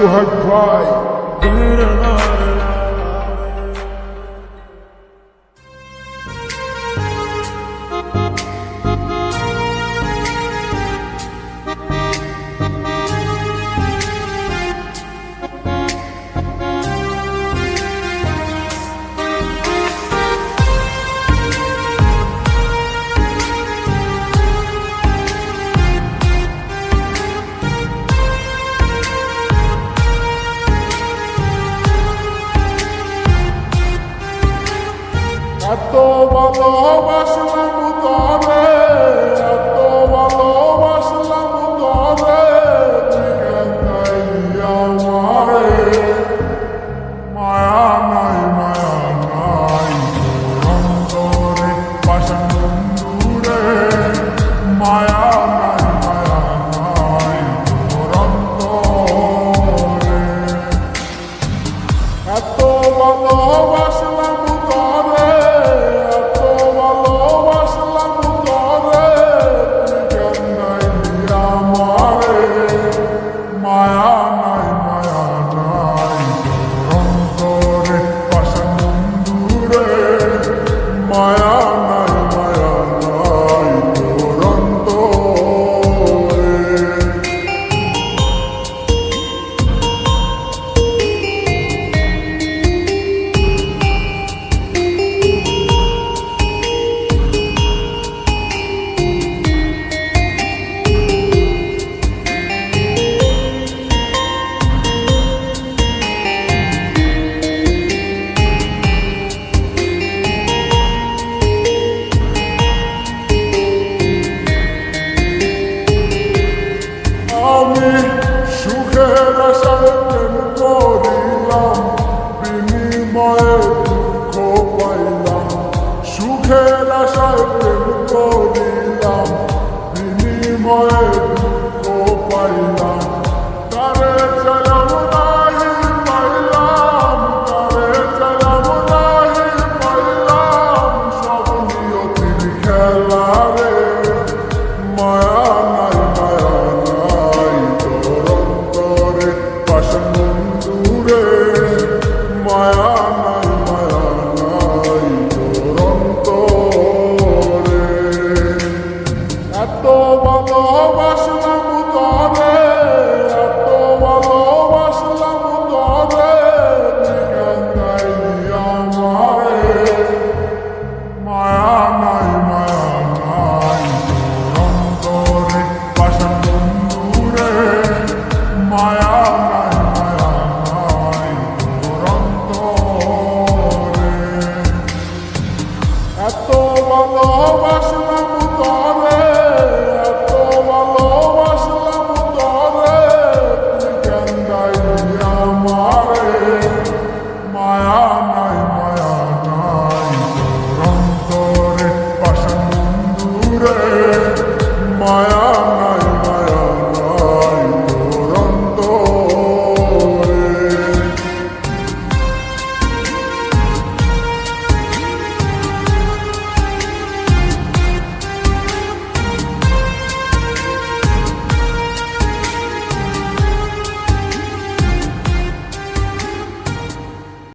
to her cry. এত ভালোবাসলাম তবে, এত ভালোবাসলাম তবে মায়া নাই মায়া নাই অন্তরে পাশান বন্ধুরে মায়া নাই মায়া নাই অন্তরে এত ভালোবাসা আমি সুখের আশায় প্রেম করিলাম, বিনিময়ে দুঃখ পাইলাম। সুখের আশায় প্রেম করিলাম, বিনিময়ে দুঃখ পাইলাম। Oh. না